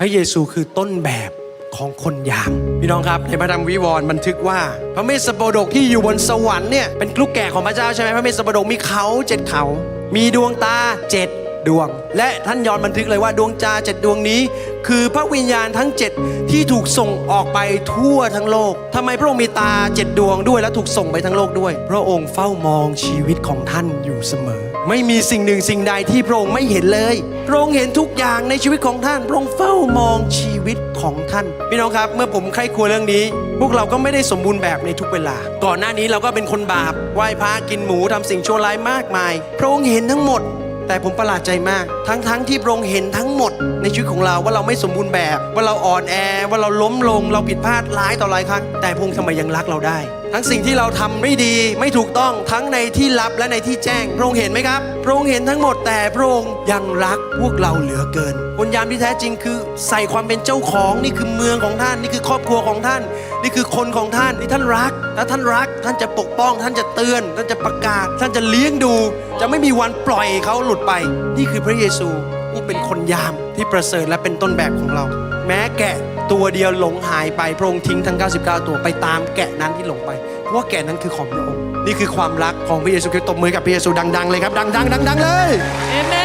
พระเยซูคือต้นแบบของคนยาม พี่น้องครับในพระธรรมวิวรณ์บันทึกว่า พระเมสสโปดกที่อยู่บนสวรรค์เนี่ยเป็นลูกแกะของพระเจ้าใช่ไหมพระเมสสโปดกมีเขาเจ็ดเขา มีดวงตาเจ็ด ดวง และท่านยอนบันทึกเลยว่าดวงตาเจ็ดดวงนี้ คือพระวิญญาณทั้งเจ็ดที่ถูกส่งออกไปทั่วทั้งโลกทำไมพระองค์มีตาเจ็ดดวงด้วยและถูกส่งไปทั้งโลกด้วย พระองค์เฝ้ามองชีวิตของท่านอยู่เสมอ ไม่มีสิ่งหนึ่งสิ่งใดที่พระองค์ไม่เห็นเลยพระองค์เห็นทุกอย่างในชีวิตของท่าน พระองค์เฝ้ามองชีวิตของท่าน พี่น้องครับ เมื่อผมใคร่ครวญเรื่องนี้ พวกเราก็ไม่ได้สมบูรณ์แบบในทุกเวลา ก่อนหน้านี้เราก็เป็นคนบาปไหว้พระกินหมูทำสิ่งชั่วร้ายมากมาย พระองค์เห็นทั้งหมด แต่ผมประหลาดใจมาก ทั้งๆที่พระองค์เห็นทั้งหมด ในชีวิตของเราว่าเราไม่สมบูรณ์แบบ ว่าเราอ่อนแอ ว่าเราล้มลง เราผิดพลาดหลายต่อหลายครั้ง แต่พระองค์ทำไมยังรักเราได้ ทั้งสิ่งที่เราทำไม่ดีไม่ถูกต้องทั้งในที่ลับและในที่แจ้ง พระองค์เห็นไหมครับ พระองค์เห็นทั้งหมด แต่พระองค์ยังรักพวกเราเหลือเกินคนยามที่แท้จริงคือใส่ความเป็นเจ้าของนี่คือเมืองของท่าน นี่คือครอบครัวของท่าน นี่คือคนของท่านที่ท่านรักถ้าท่านรักท่านจะปกป้อง ท่านจะเตือน ท่านจะประกาศ ท่านจะเลี้ยงดู จะไม่มีวันปล่อยเขาหลุดไป นี่คือพระเยซูผู้เป็นคนยามที่ประเสริฐและเป็นต้นแบบของเรา แม้แกะตัวเดียวหลงหายไปพระองค์ทิ้งทั้ง 99 ตัวไปตามแกะนั้นที่หลงไป เพราะว่าแกะนั้นคือของพระองค์นี่คือความรักของพระเยซูคริสต์ตบมือกับพระเยซูดัง ๆ เลยครับ ดังๆดังๆเลยเอเม